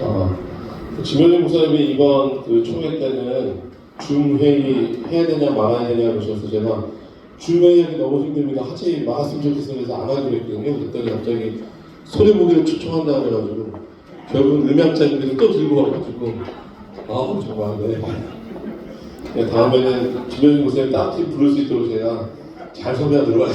아, 지명진 목사님이 이번 그 총회 때는 줌회의 해야 되냐 말아야 되냐 그러셔서 제가 줌 회의 너무 힘듭니다. 하지 말았으면 좋겠어요. 그래서 안 하기로 했거든요. 그랬더니 갑자기 소리보기를 초청한다 그래가지고 결국은 음향자님들이 또 들고 와가지고 아우 정말 네. 네 다음에는 지면일 목사님 딱히 부를 수 있도록 제가 잘 섭외하도록 하겠습니다.